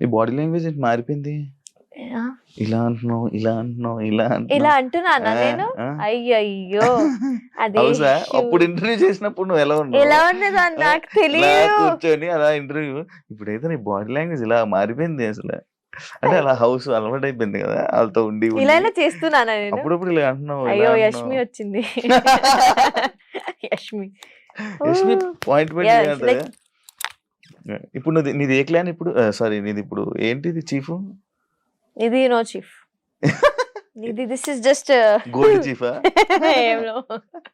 నీ body language ఏంటి? మారిపోయింది. ఇలా అంటున్నావు ఇలా అంటున్నావు ఇలా ఇలా అంటున్నానా నేను? ఆ. అయ్యయ్యో. అదే. అప్పుడు ఇంటర్వ్యూ చేసినప్పుడు నువ్వు ఎలా ఉన్నావు? ఎలా ఉన్నదో అని నాకు తెలియదు కూర్చొని అలా ఇంటర్వ్యూ ఇప్పుడైతే నీ బాడీ లాంగ్వేజ్ ఇలా మారిపోయింది అసలు. అంటే అలా హౌస్ అలవాటు అయిపోయింది కదా వాళ్ళతో ఉండి ఉండి. ఇలా చేస్తున్నానా నేను? అప్పుడప్పుడు ఇలా అంటున్నావు అయ్యో. యష్మి వచ్చింది. యష్మి. యష్మి. పాయింట్ ఇప్పుడు నువ్వు నీది ఏ క్లాన్ ఇప్పుడు? సారీ నీది ఇప్పుడు ఏంటిది చీఫ్? ఇది నో చీఫ్. ఇది దిస్ ఇస్ జస్ట్ గోల్డ్ చీఫా?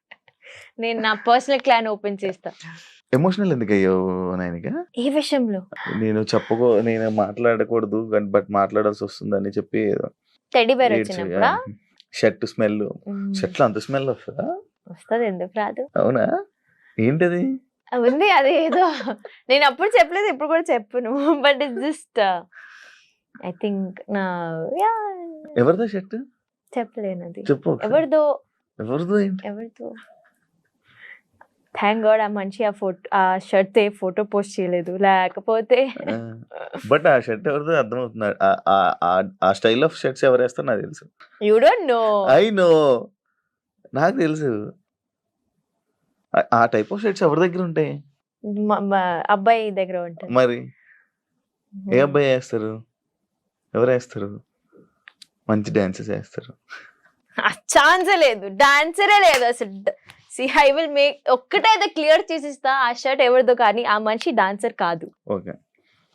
నేను నా పర్సనల్ క్లాన్ ఓపెన్ చేస్తా. ఎమోషనల్ ఎందుకు అయ్యావు నాయనిక? ఏ విషయంలో? నేను చెప్పకో నేను మాట్లాడకూడదు బట్ మాట్లాడాల్సి వస్తుందని చెప్పి టెడ్డీ బేర్ వచ్చినప్పుడా? షర్ట్ స్మెల్ షర్ట్లో అంత స్మెల్ వస్తుందా? వస్తుంది ఎందుకు రాదు? అవునా? ఏంటది? ఉంది. అది ఏదో నేను అప్పుడు చెప్పలేదు ఇప్పుడు కూడా చెప్పును. But it just I think నా యా. ఎవరిదో షర్ట్? చెప్పలేను అది చెప్పు. ఎవరిదో? ఎవరిదో ఏంటి? ఎవరితో థ్యాంక్ గాడ్ ఆ మనిషి ఆ ఫోటో ఆ షర్ట్ ఏ ఫోటో పోస్ట్ చేయలేదు. లేకపోతే బట్ ఆ షర్ట్ ఎవరిదో అర్థమవుతుంది ఆ- ఆ స్టైల్ ఆఫ్ షర్ట్స్ ఎవరు వేస్తారో నాకు తెలుసు. You don't know I know నాకు తెలుసు. ఆ- టైప్ ఆఫ్ షర్ట్స్ ఎవరి దగ్గర ఉంటాయి? అబ్బాయి దగ్గర ఉంటుంది మరి? ఏ అబ్బాయి వేస్తారు? ఎవరు వేస్తారు? మంచి డాన్సెస్ వేస్తారు. ఛాన్సే లేదు. డాన్సరే లేదు అసలు. సి ఐ విల్ మేక్ ఒక్కటే అయితే క్లియర్ చేసిస్తా ఆ షర్ట్ ఎవరిదో కానీ ఆ మనిషి డాన్సర్ కాదు. ఓకే.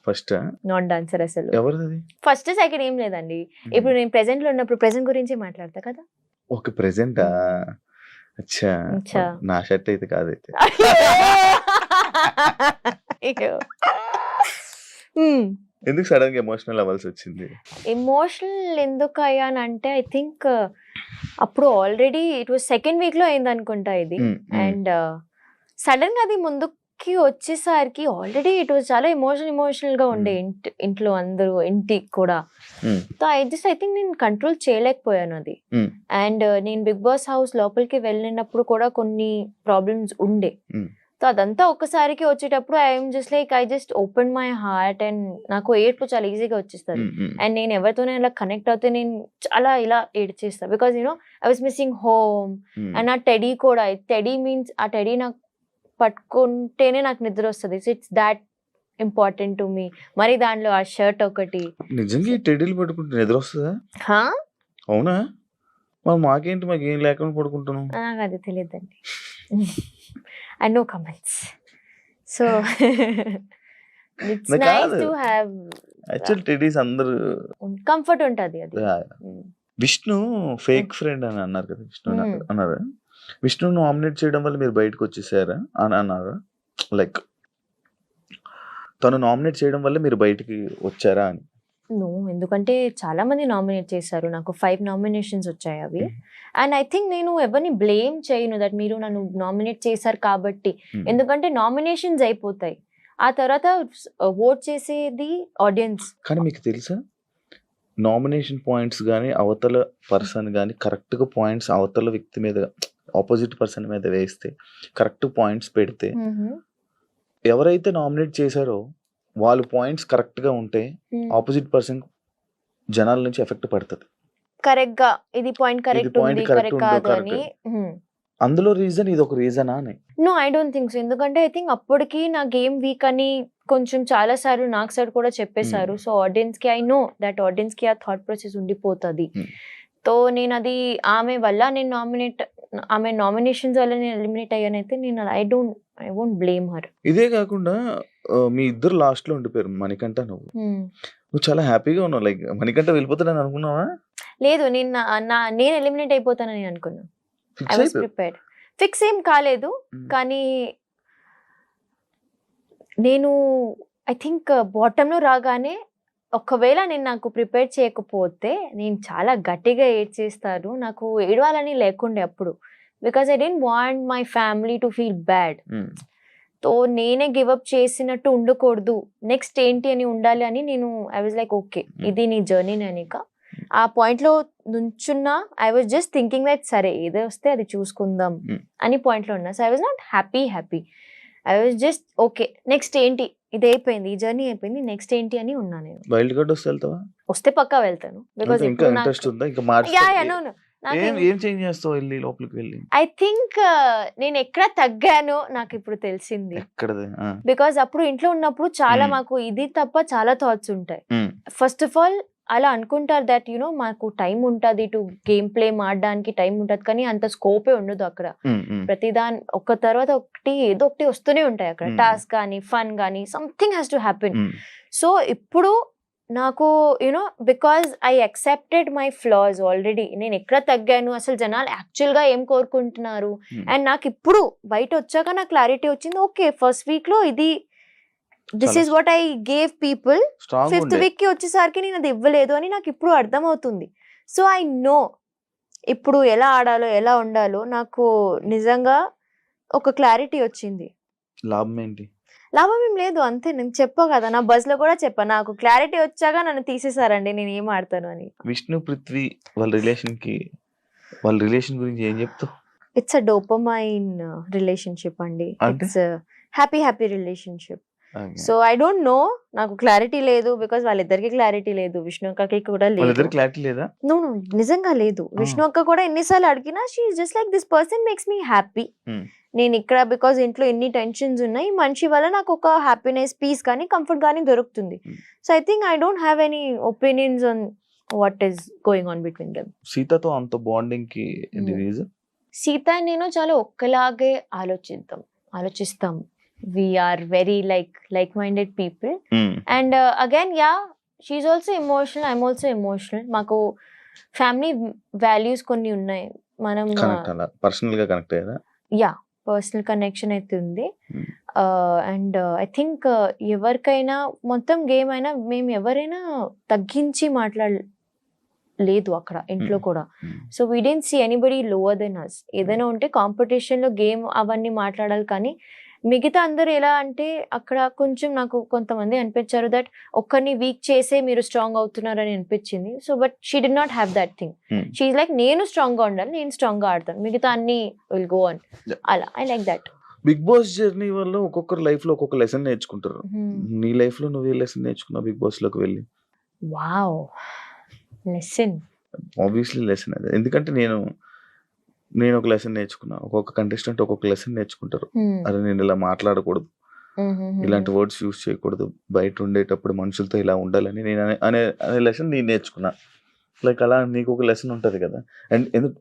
ఫస్ట్ నాన్ డాన్సర్ అసలు. ఎవరిది ఫస్ట్ సెకండ్ ఏం లేదండి. ఇప్పుడు నేను ప్రెసెంట్లో ఉన్నప్పుడు ప్రెసెంట్ గురించి మాట్లాడతా కదా? ఓకే ప్రెసెంటా అచ్చా. నా షర్ట్ అయితే కాదైతే. ఎందుకు సడన్గా ఎమోషనల్ అవ్వాల్సి వచ్చింది? ఎమోషనల్ ఎందుకు అయ్యానంటే ఐ థింక్ అప్పుడు ఆల్రెడీ ఇట్ వాజ్ సెకండ్ వీక్లో అయింది అనుకుంటా ఇది అండ్ సడన్గా అది ముందుకి వచ్చేసరికి ఆల్రెడీ ఇట్ వాజ్ చాలా ఎమోషనల్ ఎమోషనల్గా ఉండే ఇంటి ఇంట్లో అందరూ ఇంటికి కూడా. So I just I think నేను కంట్రోల్ చేయలేకపోయాను అది. అండ్ నేను బిగ్ బాస్ హౌస్ లోపలికి వెళ్ళినప్పుడు కూడా కొన్ని ప్రాబ్లమ్స్ ఉండే. సో అదంతా ఒక్కసారికి వచ్చేటప్పుడు I'm just like I just open my heart and నాకు ఏడ్పు చాలా ఈజీగా వచ్చేస్తుంది. అండ్ నేను ఎవరితోనే ఇలా కనెక్ట్ అవుతే నేను చాలా ఇలా ఏడ్చేస్తాను because you know I was missing home. And ఆ టెడీ కూడా టెడీ మీన్స్ ఆ టెడీ నాకు పట్టుకుంటేనే నాకు నిద్ర వస్తుంది. It's that important to me మరి దాంట్లో ఆ షర్ట్ ఒకటి. నిజంగా టెడీలు పట్టుకుంటే నిద్ర వస్తుందా? హా? అవునా? మరి మాకేంటి? మాకు ఏం లేకుండా పడుకుంటున్నాం. నాకు అది తెలియదండి. And no comments so it's nice. To actual teddies అందరూ కంఫర్ట్ ఉంటుంది అది. విష్ణు ఫేక్ ఫ్రెండ్ అని అన్నారు కదా విష్ణు. అన్నారు? విష్ణు నామినేట్ చేయడం వల్ల మీరు బయటకు వచ్చేసారా అని అన్నారు? లైక్ తను నామినేట్ చేయడం వల్ల మీరు బయటికి వచ్చారా అని. నో ఎందుకంటే చాలా మంది నామినేట్ చేశారు. నాకు ఫైవ్ నామినేషన్స్ వచ్చాయి అవి. అండ్ ఐ థింక్ నేను ఎవరిని బ్లేమ్ చేయను దట్ మీరు నన్ను నామినేట్ చేశారు కాబట్టి. Hmm. ఎందుకంటే నామినేషన్స్ అయిపోతాయి. ఆ తర్వాత ఓట్ చేసేది ఆడియన్స్ కానీ మీకు తెలుసా? నామినేషన్ పాయింట్స్ కానీ అవతల పర్సన్ కానీ కరెక్ట్గా పాయింట్స్ అవతల వ్యక్తి మీద ఆపోజిట్ పర్సన్ మీద వేస్తే కరెక్ట్ పాయింట్స్ పెడితే ఎవరైతే నామినేట్ చేశారో వాళ్ళ పాయింట్స్ కరెక్ట్గా ఉంటే ఆపోజిట్ పర్సన్ జనాల నుంచి ఎఫెక్ట్ పడుతుంది. కరెక్ట్గా ఇది పాయింట్ కరెక్ట్ ఉంది కరెక్ట్ కాదు. అని అందులో రీజన్ ఇది ఒక రీజనా అని. No I don't think so ఎందుకంటే ఐ థింక్ అప్పటికి నా గేమ్ వీక్ అని కొంచెం చాలా సార్లు నాకు సైడ్ కూడా చెప్పేశారు. సో ఆడియన్స్కి ఐ నో దట్ ఆడియన్స్కి ఆ థాట్ ప్రాసెస్ ఉండిపోతుంది. సో నేను అది ఆమె వల్ల నేను నామినేట్ ఆమె నామినేషన్స్ వల్ల నేను ఎలిమినేట్ అయ్యానైతే నేను I don't I won't blame her. ఇదే కాకుండా మీ ఇద్దరు లాస్ట్లో ఉండిపోయారు మణికంఠ నువ్వు. నువ్వు చాలా హ్యాపీగా ఉన్నావు. లైక్ మణికంఠ వెళ్ళిపోతాడని అనుకున్నావా? లేదు నేను నా- నేను ఎలిమినేట్ అయిపోతానని అనుకున్నాను I fix was prepared fix ఏం కాలేదు. కానీ నేను ఐ థింక్ బాటంలో రాగానే ఒకవేళ నేను నాకు ప్రిపేర్ చేయకపోతే నేను చాలా గట్టిగా ఏడ్చేస్తాను. నాకు ఏడవాలని లేకుండే అప్పుడు. Because I don't want my family to feel bad so నేనే గివప్ చేసినట్టు ఉండకూడదు. నెక్స్ట్ ఏంటి అని ఉండాలి అని నేను ఐ వాజ్ లైక్ ఓకే. ఇది నీ జర్నీ అనేక ఆ point లో నుంచున్నా I was just thinking that సరే ఏదో వస్తే అది చూసుకుందాం Hmm. అని point లో ఉన్నా. So I was not happy happy I was just okay next ఏంటి? ఇది అయిపోయింది ఈ జర్నీ అయిపోయింది నెక్స్ట్ ఏంటి అని ఉన్నా నేను. వైల్డ్ కార్డ్ వస్తే వెళ్తావా? వస్తే పక్కా వెళ్తాను అంటే ఇంకా ఇంట్రెస్ట్ ఉందా? ఇంకా మార్చి యా యా నో నో ఏం ఏం చేంజ్ చేస్తావు వెళ్ళి లోపలికి వెళ్ళి? ఐ థింక్ నేను ఎక్కడ తగ్గానో నాకు ఇప్పుడు తెలిసింది. బికాజ్ అప్పుడు ఇంట్లో ఉన్నప్పుడు చాలా. మాకు ఇది తప్ప చాలా థాట్స్ ఉంటాయి. ఫస్ట్ ఆఫ్ ఆల్ అలా అనుకుంటారు దట్ యునో మాకు టైం ఉంటుంది టు గేమ్ ప్లే ఆడడానికి టైం ఉంటుంది. కానీ అంత స్కోపే ఉండదు అక్కడ. ఉమ్, ఉమ్, ప్రతి దాని ఒక తర్వాత ఒకటి ఏదో ఒకటి వస్తూనే ఉంటాయి అక్కడ. టాస్క్ కానీ ఫన్ కానీ something has to happen so ఇప్పుడు నాకు you know because I accepted my flaws already నేను ఎక్కడ తగ్గాను అసలు జనాలు actual గా ఏం కోరుకుంటున్నారు. అండ్ నాకు ఇప్పుడు బయట వచ్చాక నాకు క్లారిటీ వచ్చింది ఓకే ఫస్ట్ వీక్లో ఇది this is what I gave people fifth వీక్కి వచ్చేసరికి నేను అది ఇవ్వలేదు అని నాకు ఇప్పుడు అర్థమవుతుంది. సో ఐ నో ఇప్పుడు ఎలా ఆడాలో ఎలా ఉండాలో నాకు నిజంగా ఒక క్లారిటీ వచ్చింది. లాభం ఏంటి? లాభం ఏం లేదు అంతే. నేను చెప్పా కదా నా బస్లో కూడా చెప్పా నాకు క్లారిటీ వచ్చాక నన్ను తీసేశారండి నేను ఏం ఆడతాను అని. విష్ణు పృథ్వీ వాళ్ళ రిలేషన్కి వాళ్ళ రిలేషన్ గురించి ఏం చెప్తావు ఇట్స్ అ డోపమైన్ రిలేషన్షిప్ అండి? It's happy happy relationship. So I don't know. నాకు క్లారిటీ లేదు బికాస్ వాళ్ళిద్దరికి క్లారిటీ లేదు. విష్ణు అక్కకి కూడా లేదు. క్లారిటీ లేదా? No no. నిజంగా లేదు. విష్ణు అక్క కూడా ఎన్నిసార్లు అడిగినా she just like this person makes me happy. నేను ఇక్కడ బికాస్ ఇంట్లో ఎన్ని టెన్షన్స్ ఉన్నాయి మనిషి వల్ల నాకు ఒక హ్యాపీనెస్ పీస్ కానీ కంఫర్ట్ కానీ దొరుకుతుంది. So I think I don't have any opinions on what is going on between them సీతతో అంత బాండింగ్కి. రీజన్ సీత నేను చాలా ఒక్కలాగే ఆలోచిద్దాం ఆలోచిస్తాం we are very like like minded people and again yeah she's also emotional I'm also emotional మాకు family values కొన్ని ఉన్నాయి. మనం పర్సనల్గా కనెక్ట్ అయ్యారా? యా పర్సనల్ కనెక్షన్ అయితే ఉంది. Hmm. అండ్ ఐ థింక్ ఎవరికైనా మొత్తం గేమ్ అయినా మేము ఎవరైనా తగ్గించి మాట్లాడ లేదు అక్కడ ఇంట్లో Hmm. కూడా. Hmm. So we don't see anybody lower then us ఏదైనా ఉంటే కాంపిటీషన్లో గేమ్ అవన్నీ మాట్లాడాలి కానీ మిగతా అందరూ ఎలా అంటే అక్కడ కొంచెం నాకు కొంతమంది అనిపించారు దట్ ఒక్కరిని వీక్ చేసే మీరు స్ట్రాంగ్ అవుతున్నారని అనిపించింది. So but she did not have that thing Hmm. She's like నేను స్ట్రాంగ్గా ఉండాలి నేను స్ట్రాంగ్గా ఆడతాను. మిగతా అన్ని విల్ గో ఆన్. అలా I like that Bigg Boss journey వల్ల ఒక్కొక్కరు లైఫ్లో ఒక్కొక్క లెసన్ నేర్చుకుంటారు. నీ లైఫ్లో నువ్వు ఏ లెసన్ నేర్చుకున్నావు బిగ్ బాస్లోకి వెళ్ళి? వావ్ లెసన్ ఆబ్వియస్లీ లెసన్ అదే. ఎందుకంటే నేను నేను ఒక లెసన్ నేర్చుకున్నా. ఒక్కొక్క కంటెస్టెంట్ ఒక్కొక్క లెసన్ నేర్చుకుంటారు. అరే నేను ఇలా మాట్లాడకూడదు. ఇలాంటి వర్డ్స్ యూస్ చేయకూడదు. బయట ఉండేటప్పుడు మనుషులతో ఇలా ఉండాలని నేను అనే అనే లెసన్ నేను నేర్చుకున్నా. లైక్ అలా నీకు ఒక లెసన్ ఉంటుంది కదా. అండ్ ఎందుకు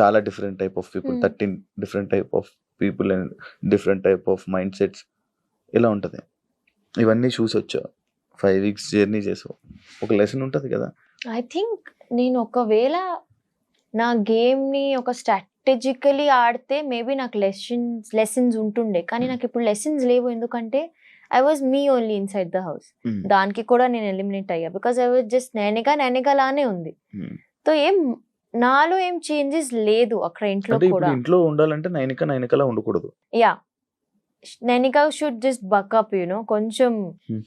చాలా different type of people. Thirteen different type of people and different type of mind sets ఇలా ఉంటుంది. ఇవన్నీ చూసి వచ్చావు ఫైవ్ వీక్స్ జర్నీ చేసావు. ఒక లెసన్ ఉంటుంది కదా. ఐ థింక్ నేను ఒకవేళ నా గేమ్ని ఒక స్ట్రాటజికలీ ఆడితే మేబీ నాకు లెసన్స్ లెసన్స్ ఉంటుండే. కానీ నాకు ఇప్పుడు లెసన్స్ లేవు. ఎందుకంటే I was me only inside the house. Hmm. దానికి కూడా నేను ఎలిమినేట్ అయ్యా. బికాస్ ఐ వాజ్ జస్ట్ నేనగా నేనగా లానే ఉంది. Hmm. సో ఏం నాలో ఏం చేంజెస్ లేదు అక్కడ ఇంట్లో కూడా. ఇంట్లో ఉండాలంటే నైనిక నైనికలా ఉండకూడదు. Yeah. Nainika should just buck up you know కొంచెం Hmm.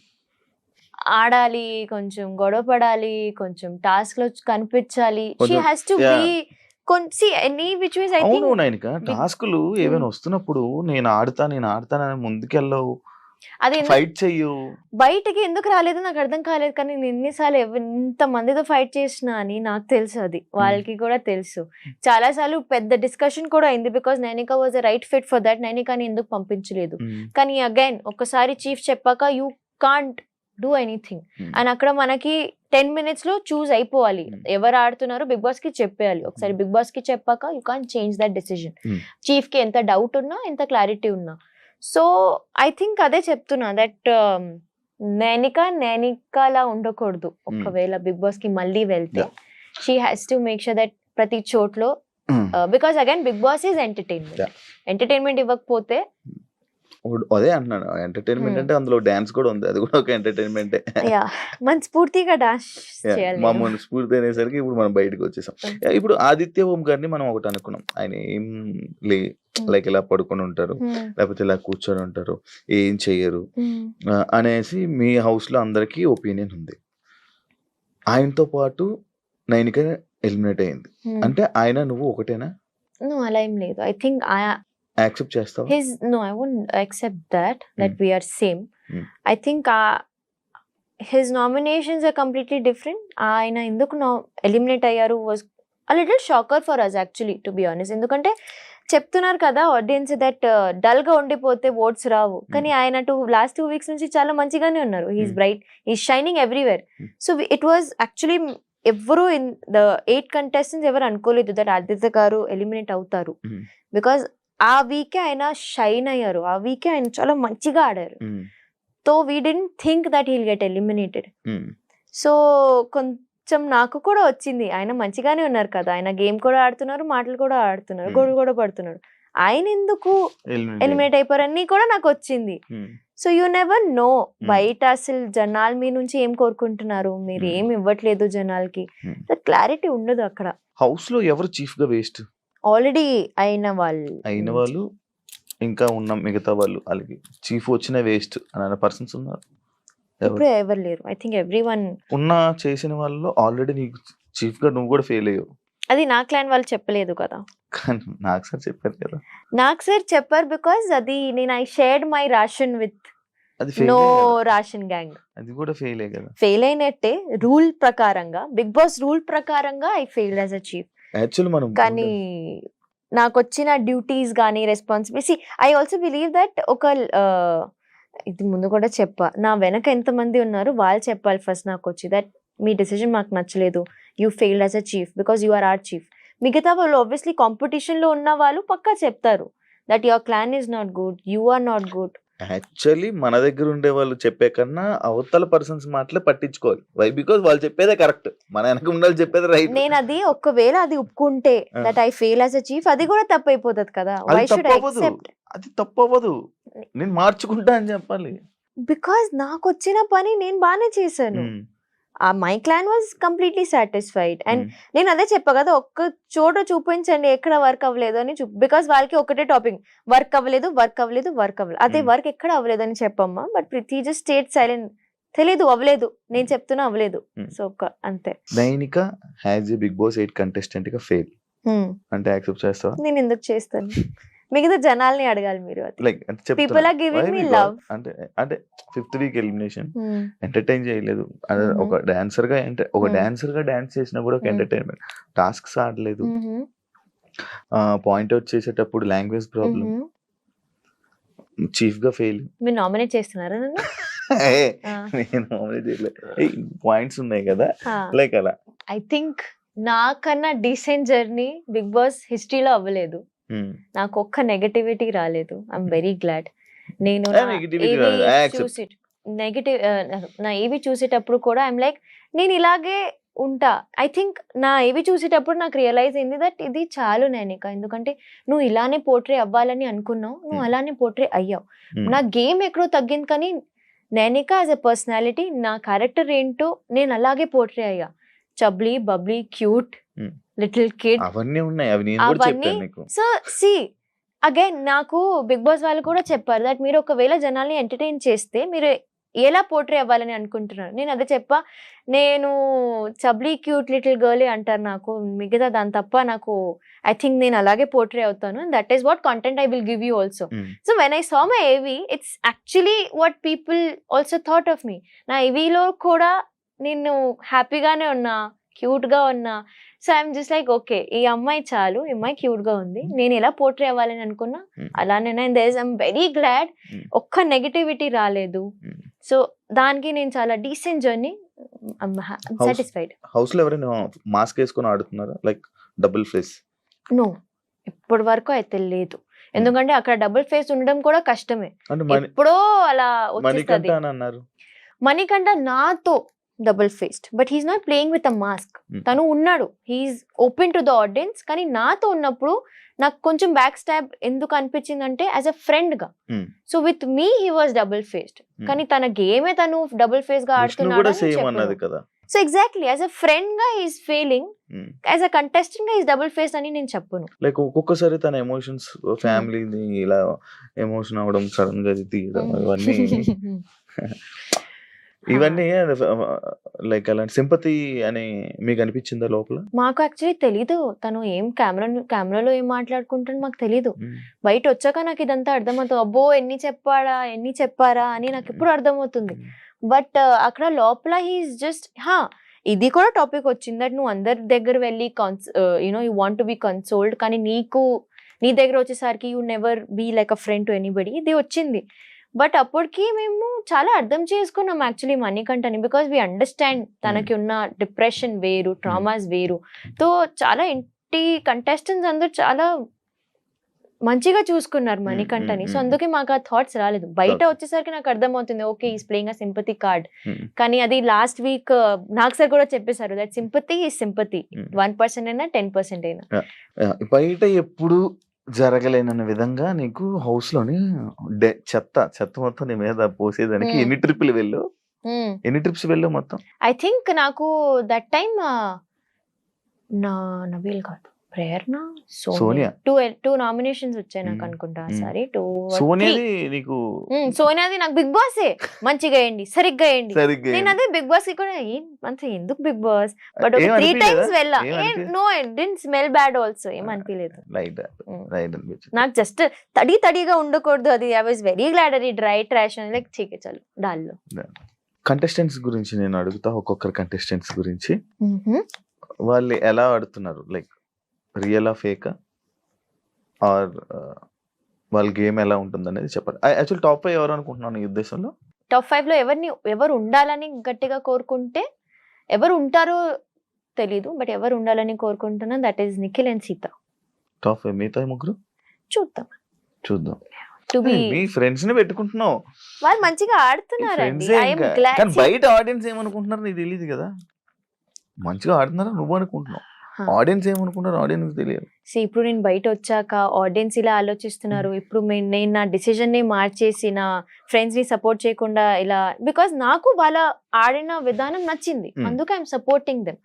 ఆడాలి కొంచెం గొడవ పడాలి కొంచెం టాస్క్లో కనిపించాలి. She has to. బి అవును థింక్ నైనిక టాస్కులు ఏమైనా వస్తున్నప్పుడు నేను ఆడతా నేను ఆడతానని ముందుకెళ్ళవు. అది ఫైట్ చెయ్యు. బయటకి ఎందుకు రాలేదు నాకు అర్థం కాలేదు కానీ నేను ఎన్నిసార్లు ఇంత మందితో ఫైట్ చేసిన అని నాకు తెలుసు అది. వాళ్ళకి కూడా తెలుసు. చాలా సార్లు పెద్ద డిస్కషన్ కూడా అయింది because Nainika was right fit for that. నైనికాని ఎందుకు పంపించలేదు. కానీ అగైన్ ఒక్కసారి చీఫ్ చెప్పాక you can't do anything. And అక్కడ మనకి టెన్ మినిట్స్లో చూస్ అయిపోవాలి. ఎవరు ఆడుతున్నారో బిగ్ బాస్కి చెప్పేయాలి ఒకసారి బిగ్ బాస్కి చెప్పాక you can change that decision. చీఫ్కి ఎంత డౌట్ ఉన్నా ఎంత క్లారిటీ ఉన్నా సో ఐ థింక్ అదే చెప్తున్నా దట్ నేనిక నేనికలా ఉండకూడదు ఒకవేళ బిగ్ బాస్కి మళ్ళీ వెళ్తే. She has to make sure that ప్రతి చోట్లో. Because again Bigg Boss is entertainment. Entertainment ఇవ్వకపోతే అదే అంటున్నాను. ఎంటర్టైన్మెంట్. అంటే అందులో డాన్స్ కూడా ఉంది. అది కూడా ఒక ఎంటర్టైన్మెంటే మనస్ఫూర్తిగా డాన్స్ మా. మన స్ఫూర్తి అనేసరికి ఇప్పుడు మనం బయటకు వచ్చేసాం. ఇప్పుడు ఆదిత్య ఓం గారిని మనం ఒకటి అనుకున్నాం. ఆయన ఏం లే. లైక్ ఇలా పడుకొని ఉంటారు. లేకపోతే ఇలా కూర్చొని ఉంటారు ఏం చెయ్యరు అనేసి మీ హౌస్లో అందరికీ ఒపీనియన్ ఉంది. ఆయనతో పాటు నైనిక ఎలిమినేట్ అయింది. అంటే ఆయన నువ్వు ఒకటేనా? అలా ఏం లేదు. ఐ థింక్ యాక్సెప్ట్ చేస్తావా wouldn't accept that that Mm. we are same Mm. i think uh, his nominations are completely different ఆయన ఎందుకు ఎలిమినేట్ అయ్యారు was a little shocker for us actually to be honest ఎందుకంటే చెప్తున్నారు కదా audience that డల్గా ఉండిపోతే oats రావు కానీ ఆయన టూ లాస్ట్ టూ వీక్స్ నుంచి చాలా మంచిగానే ఉన్నారు he's. Bright he's shining everywhere. So it was actually ఎవరు ఇన్ ద ఎయిట్ కంటెస్టెంట్స్ ఎవరు అనుకోలేదు దట్ ఆదిత్య గారు ఎలిమినేట్ అవుతారు Mm. ఆ వీకే ఆయన షైన్ అయ్యారు. ఆ వీకే ఆయన చాలా మంచిగా ఆడారు. So we don't think that he'll get eliminated so కొంచెం నాకు కూడా వచ్చింది. ఆయన మంచిగానే ఉన్నారు కదా. ఆయన గేమ్ కూడా ఆడుతున్నారు మాటలు కూడా ఆడుతున్నారు Hmm. గొడవ కూడా పడుతున్నారు. ఆయన ఎందుకు ఎలిమినేట్ అయిపోయారని కూడా నాకు వచ్చింది. సో యూ నెవర్ నో బయట అసలు జనాలు మీ నుంచి ఏం కోరుకుంటున్నారు? మీరు Hmm. ఏం ఇవ్వట్లేదు జనాలకి. Hmm. క్లారిటీ ఉండదు అక్కడ. హౌస్లో ఎవరు చీఫ్గా వేస్ట్ ఆల్రెడీ అయిన వాళ్ళు అయిన వాళ్ళు ఇంకా ఉన్న మిగతా వాళ్ళు వాళ్ళకి చీఫ్ వచ్చిన వేస్ట్ అని పర్సన్స్ ఉన్నారు. ఇప్పుడు ఎవరు లేరు. ఐ థింక్ ఎవ్రీ వన్ ఉన్న చేసిన వాళ్ళలో ఆల్రెడీ నీకు చీఫ్గా నువ్వు కూడా ఫెయిల్ అయ్యావు. అది నా క్లైన్ వాళ్ళు చెప్పలేదు కదా. నాకు సార్ చెప్పారు కదా. నాకు సార్ చెప్పారు బికాస్ అది నేను I shared my ration with no ration gang అది కూడా ఫెయిల్ అయ్యే కదా. ఫెయిల్ అయినట్టే రూల్ ప్రకారంగా బిగ్ బాస్ రూల్ ప్రకారంగా I fail as a chief మనం కానీ నాకు వచ్చిన డ్యూటీస్ కానీ responsibility I also believe that ఒక ఇది ముందు కూడా చెప్పా. నా వెనక ఎంతమంది ఉన్నారు వాళ్ళు చెప్పాలి ఫస్ట్ నాకు వచ్చి దట్ మీ డెసిజన్ మాకు నచ్చలేదు. You failed as a chief because you are are chief. మిగతా వాళ్ళు ఆబ్వియస్లీ కాంపిటీషన్లో ఉన్న వాళ్ళు పక్కా చెప్తారు. That your clan is not good you are not good. Actually మన దగ్గర ఉండే వాళ్ళు చెప్పే కన్నా అవతల పర్సన్స్ మాటలే పట్టించుకోవాలి. వై బికాస్ వాళ్ళు చెప్పేదే కరెక్ట్ మన వెనక ఉండాలి చెప్పేది రైట్ నేను అది ఒక్కవేళ అది ఒప్పుకుంటే. That I fail as a chief అది కూడా తప్పు అయిపోతుంది కదా వై షుడ్. యాక్సెప్ట్ అది తప్పు అవ్వదు నేను మార్చుకుంటా అని చెప్పాలి. బికాస్ నాకు వచ్చిన పని నేను బాగానే చేశాను. My clan was completely satisfied. And um, నేను అదే చెప్పా కదా ఒక్క చోట చూపించండి ఎక్కడ వర్క్ అవ్వలేదు అని బికాస్ వాళ్ళకి ఒకటే టాపిక్ వర్క్ అవ్వలేదు వర్క్ అవ్వలేదు వర్క్ అవ్వలేదు. అదే Hmm. వర్క్ ఎక్కడ అవ్వలేదు అని చెప్పమ్మా బట్ ప్రతి జస్ట్ స్టేట్ సైలెంట్. తెలీదు అవ్వలేదు. నేను చెప్తున్నా అవ్వలేదు. Hmm. సో అంతే. Nainika has a Bigg Boss eight కంటెస్టెంట్గా fail. Hmm. అంటే యాక్సెప్ట్ చేస్తావా? నేను ఎందుకు చేస్తాను? మిగతా జనాల్ని అడగాలి మీరు like. People are giving me love అంటే అంటే ఫిఫ్త్ వీక్ ఎలిమినేషన్. ఎంటర్టైన్ చేయలేదు. అదే Mhm. ఒక డాన్సర్గా ఒక Hmm. డాన్సర్గా డాన్స్ చేసినా కూడా ఒక Hmm. ఎంటర్టైన్మెంట్ టాస్క్స్ ఆడలేదు. పాయింట్ అవుట్ చేసేటప్పుడు లాంగ్వేజ్ ప్రాబ్లం చీఫ్గా ఫెయిల్ మీరు నామినేట్ చేస్తున్నారా నన్ను. నేను పాయింట్స్ ఉన్నాయి కదా? లైక్ అలా. ఐ థింక్ నాకన్నా డీసెంట్ జర్నీ బిగ్ బాస్ హిస్టరీలో అవ్వలేదు. Hmm. నాకు ఒక్క నెగటివిటీ రాలేదు. ఐఎమ్ వెరీ గ్లాడ్ నేను నెగటివ్ నా ఏవి చూసేటప్పుడు కూడా ఐఎమ్ లైక్ నేను ఇలాగే ఉంటా. ఐ థింక్ నా ఏవి చూసేటప్పుడు నాకు రియలైజ్ అయింది దట్ ఇది చాలు నేనిక ఎందుకంటే నువ్వు ఇలానే పోర్ట్రే అవ్వాలని అనుకున్నావు. నువ్వు Hmm. అలానే పోర్ట్రే అయ్యావు. Hmm. నా గేమ్ ఎక్కడో తగ్గింది కానీ నేనిక యాజ్ ఎ పర్సనాలిటీ నా క్యారెక్టర్ ఏంటో నేను అలాగే పోర్ట్రే అయ్యా. Chubby bubbly cute. Little kid అవన్నీ ఉన్నాయి. అవి నేను కూడా అవన్నీ చెప్పాను నీకు. సో సి అగైన్ నాకు బిగ్ బాస్ వాళ్ళు కూడా చెప్పారు దట్ మీరు ఒకవేళ జనాల్ని ఎంటర్టైన్ చేస్తే మీరు ఎలా పోర్ట్రే అవ్వాలని అనుకుంటున్నారు? నేను అదే చెప్పా. నేను చబ్లీ క్యూట్ లిటిల్ గర్ల్ అంటారు నాకు. మిగతా దాని తప్ప నాకు ఐ థింక్ నేను అలాగే పోర్ట్రే అవుతాను. That is what content I will give you also. So when I saw my A V it's actually what people also thought of me నా ఏవీలో కూడా నేను హ్యాపీగానే ఉన్నా. క్యూట్గా ఉన్నా so I'm just like okay ఈ అమ్మాయి చాలు ఈ అమ్మాయి క్యూట్గా ఉంది నేను ఎలా పోర్ట్రే అవ్వాలని అనుకున్నా. అలానే and this I'm very glad. ఒక్క నెగటివిటీ రాలేదు. సో దానికి నేను చాలా డీసెంట్ జర్నీ సాటిస్ఫైడ్ హౌస్లో ఎవరైనా మాస్క్ వేసుకొని ఆడుతున్నారా? Like double face? నో ఇప్పటి వరకు అయితే లేదు. ఎందుకంటే అక్కడ డబుల్ ఫేస్ ఉండడం కూడా కష్టమే. ఎప్పుడో అలా వచ్చేస్తుంది. మణికంఠ నాతో double faced but he's not playing with a mask. తను ఉన్నాడు. He's open to the audience కానీ నాతో ఉన్నప్పుడు నాకు కొంచెం బ్యాక్ స్టాబ్ ఎందుకు అనిపించింది అంటే యాజ్ అ ఫ్రెండ్గా. So with me he was double faced. కానీ తన గేమే తను డబుల్ ఫేస్గా ఆడుతున్నాడు కదా. సో ఎగ్జాక్ట్లీ యాజ్ అ ఫ్రెండ్గా హీస్ ఫీలింగ్ యాజ్ అ కంటెస్టెంట్గా ఈస్ డబుల్ ఫేస్ అని నేను చెప్పను. లైక్ ఒక్కొక్కసారి తన ఎమోషన్స్ ఫ్యామిలీని ఇలా ఎమోషన్ అవ్వడం సడన్గా తీయడం Hmm. ఇవన్నీ ఇవన్నీ లైక్ అలాంటి సింపతి అని మీకు అనిపించిందా లోపల? మాకు యాక్చువల్లీ తెలీదు. తను ఏం కెమెరా కెమెరాలో ఏం మాట్లాడుకుంటాడో మాకు తెలీదు. బయట వచ్చాక నాకు ఇదంతా అర్థమవుతుంది. అబ్బో ఎన్ని చెప్పాడా ఎన్ని చెప్పారా అని నాకు ఇప్పుడు అర్థమవుతుంది. బట్ అక్కడ లోపల హీస్ జస్ట్ హా ఇది కూడా టాపిక్ వచ్చింది దట్ నువ్వు అందరి దగ్గర వెళ్ళి cons you know you want to be consoled కానీ నీకు నీ దగ్గర వచ్చేసరికి you never be like a friend to anybody ఇది వచ్చింది. బట్ అప్పటికి మేము చాలా అర్థం చేసుకున్నాం యాక్చువల్లీ మణికంఠని బికాస్ వీ అండర్స్టాండ్ తనకి ఉన్న డిప్రెషన్ వేరు ట్రామాస్ వేరు. తో చాలా ఇంటి కంటెస్టెంట్స్ అందరూ చాలా మంచిగా చూసుకున్నారు Mm, మణికంఠని mm, సో mm. అందుకే మాకు ఆ థాట్స్ రాలేదు. బయట. వచ్చేసరికి నాకు అర్థమవుతుంది okay is playing a sympathy card. కానీ అది లాస్ట్ వీక్ నాకు సార్ కూడా చెప్పేశారు దట్ సింపతి ఈ సింపతి. వన్ పర్సెంట్ అయినా టెన్ పర్సెంట్ అయినా. బయట ఎప్పుడు జరగలేనన్న విధంగా నీకు హౌస్లోని డె- చెత్త చెత్త మొత్తం నీ మీద పోసేదానికి Hmm. ఎన్ని ట్రిప్పులు వెళ్ళావు? ఎన్ని ట్రిప్స్ వెళ్ళావు మొత్తం? ఐ థింక్ నాకు దట్ టైమ్ నా నబీల్ కాదు. Prerana? Sonia. Two two nominations వచ్చాయి నాకు. అనుకుంటా. సారీ. టూ సోనియాది నీకు సోనియాది నాకు బిగ్ బాసే. మంచిగా వేయండి సరిగ్గా వేయండి. నేను అదే బిగ్ బాస్ కూడా అంత ఎందుకు బిగ్ బాస్? బట్ ఒక త్రీ? టైమ్స్ వెళ్ళా? No didn't smell bad also. ఏం అనిపించలేదు రైట్. రైట్ అనిపించింది. నాకు జస్ట్ తడి తడిగా ఉండకూడదు అది. ఐ వాజ్ వెరీ గ్లాడ్ అది డ్రై ట్రాష్ అని. లైక్ చీకే చాలు. డాల్లో కంటెస్టెంట్స్ గురించి నేను అడుగుతా ఒక్కొక్కరు కంటెస్టెంట్స్ గురించి. వాళ్ళు ఎలా ఆడుతున్నారు? లైక్ రియల్ ఫేక్ ఆర్ వాళ్ళ గేమ్ ఎలా ఉంటుంది అనేది చెప్పాలి యాక్చువల్ టాప్ ఫైవ్ ఎవరు అనుకుంటున్నాను ఈ ఉద్దేశంలో? టాప్ ఫైవ్లో ఎవరిని ఎవరు ఉండాలని గట్టిగా కోరుకుంటే ఎవరు ఉంటారో తెలీదు బట్ ఎవరు ఉండాలని కోరుకుంటున్నా that is Nikhil and Seetha top five మిగతా ముగ్గురు? చూద్దాం. చూద్దాం. టు బి మీ ఫ్రెండ్స్ని పెట్టుకుంటున్నావు. వాళ్ళు మంచిగా ఆడుతున్నారండి. గ్లాడ్ కానీ బయట ఆడియన్స్ ఏమనుకుంటున్నారు నీకు తెలియదు కదా. మంచిగా ఆడుతున్నారా నువ్వు అనుకుంటున్నావు? ఆడియన్స్ ఏమనుకుంటారు ఆడియన్స్ తెలియదు. సో ఇప్పుడు నేను బయట వచ్చాక ఆడియన్స్ ఇలా ఆలోచిస్తున్నారు. ఇప్పుడు మే- నేను నా డిసిజన్ని మార్చేసి నా ఫ్రెండ్స్ని సపోర్ట్ చేయకుండా ఇలా బికాస్ నాకు వాళ్ళ ఆడిన విధానం నచ్చింది. Hmm. అందుకే ఐఎమ్ సపోర్టింగ్ దెమ్.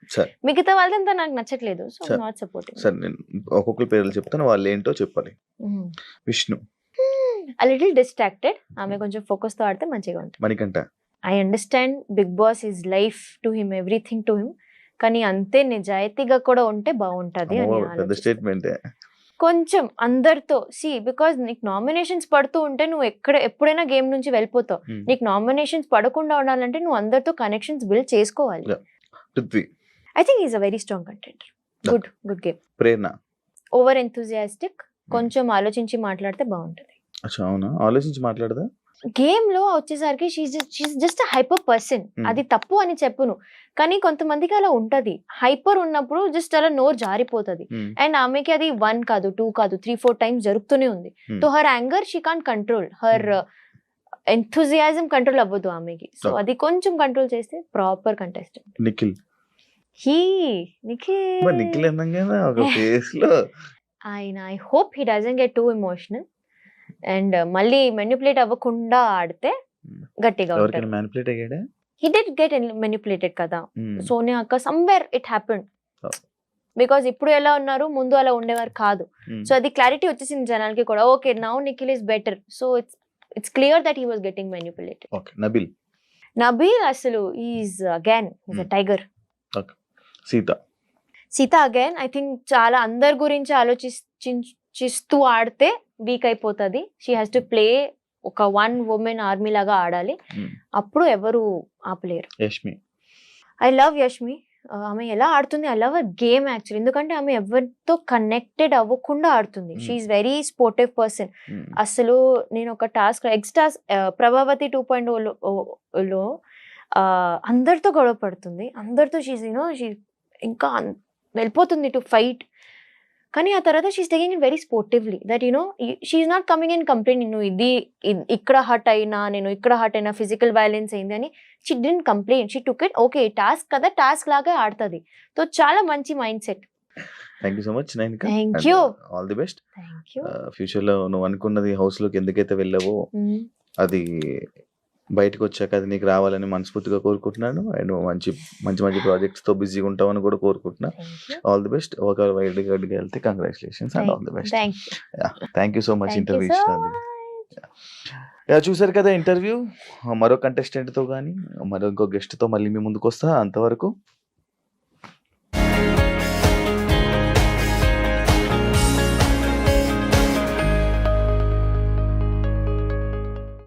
మిగతా వాళ్ళంతా నాకు నచ్చట్లేదు సో. నాట్ సపోర్టింగ్ సరే నేను ఒక్కొక్కరి పేర్లు చెప్తాను వాళ్ళు ఏంటో చెప్పాలి. విష్ణు. ఆ లిటిల్ డిస్ట్రాక్టెడ్ ఆమె కొంచెం ఫోకస్తో ఆడితే మంచిగా ఉంటుంది. Manikanta. I understand Bigg Boss is life to him everything to him కానీ అంతే నిజాయితీగా కూడా ఉంటే బాగుంటది అని. స్టేట్మెంట్. కొంచెం అందరితో సి బికాజ్ నీకు నామినేషన్స్ పడుతూ ఉంటే నువ్వు ఎక్కడ ఎప్పుడైనా గేమ్ నుంచి వెళ్ళిపోతావు. నీకు నామినేషన్స్ పడకుండా ఉండాలంటే నువ్వు అందరితో కనెక్షన్స్ బిల్డ్ చేసుకోవాలి. I think is a very strong content good good game. Prerana. Over enthusiastic కొంచెం ఆలోచించి మాట్లాడితే బాగుంటుంది అవునా? ఆలోచించి మాట్లాడదా? గేమ్లో వచ్చేసరికి షీఈ్ జస్ట్ హైపర్ పర్సన్. అది తప్పు అని చెప్పును. కానీ కొంతమందికి అలా ఉంటది. హైపర్ ఉన్నప్పుడు జస్ట్ అలా నోరు జారిపోతది. అండ్ ఆమెకి అది వన్ కాదు టూ కాదు త్రీ ఫోర్ టైమ్స్ జరుగుతూనే ఉంది. So her anger she can control. Her enthusiasm control అవ్వదు ఆమెకి. సో. అది కొంచెం కంట్రోల్ చేస్తే proper contestant. Nikhil. He Nikhil. Nikhil ఒక ఫేస్లో ఆయన I hope he doesn't get too emotional and మళ్ళీ మెనిపులేట్ అవ్వకుండా ఆడితే Hmm. గట్టిగా ఉంటారు హీ డెట్ గెట్ మెనిపులేటెడ్ కదా. Hmm. సోనియా అక్క సమ్వేర్ ఇట్ హ్యాపెండ్. బికాజ్ ఇప్పుడు ఎలా ఉన్నారు? ముందు అలా ఉండేవారు కాదు. Hmm. సో అది క్లారిటీ వచ్చేసింది జనాలకి కూడా. Okay now Nikhil is better so it's it's clear that he was getting manipulated Nabil Nabeel అసలు is again is a Hmm. Tiger Seetha Seetha again I think చాలా అందరి గురించి ఆలోచిస్తూ ఆడితే వీక్ అయిపోతుంది. షీ హ్యాస్ టు ప్లే ఒక one women army లాగా ఆడాలి. Hmm. అప్పుడు ఎవరు ఆపలేరు. యష్మి. I love Yashmi. ఆమె ఎలా ఆడుతుంది? ఐ లవ్ గేమ్ యాక్చువల్లీ ఎందుకంటే ఆమె ఎవరితో కనెక్టెడ్ అవ్వకుండా ఆడుతుంది. She's very sportive person. అసలు నేను ఒక టాస్క్ ఎక్స్టాస్ ప్రభావతి టూ పాయింట్లో ఆ, అందరితో గొడవ పడుతుంది. అందరితో షీజ్ యూనో షీ ఇంకా వెళ్ళిపోతుంది టు ఫైట్ కానీ ఆ తర్వాత she's taking it very sportively that you know she's not coming in complaint నేను ఇది ఇక్కడ హర్ట్ అయినా నేను ఇక్కడ హర్ట్ అయినా ఫిజికల్ వైలెన్స్ అయింది అని she didn't complaint she took it okay task కదా టాస్క్ లాగా ఆడుతుంది. సో చాలా మంచి mind set thank you so much నైన్కా Thank you. All the best thank you ఫ్యూచర్లో నువ్వు అనుకున్నది హౌస్లోకి ఎందుకైతే వెళ్ళావో అది బయటకు వచ్చాక అది నీకు రావాలని మనస్ఫూర్తిగా కోరుకుంటున్నాను. అండ్ మంచి మంచి మంచి ప్రాజెక్ట్స్తో బిజీగా ఉంటావని కూడా కోరుకుంటున్నా. Thank you all the best ఒక వైల్డ్ గార్డ్ వెళ్తే congratulations and all the best thank you so much interview ఇచ్చినందుకు. చూసారు కదా ఇంటర్వ్యూ మరో contestant తో కానీ మరో ఇంకో guest తో మళ్ళీ మీ ముందుకు వస్తా అంతవరకు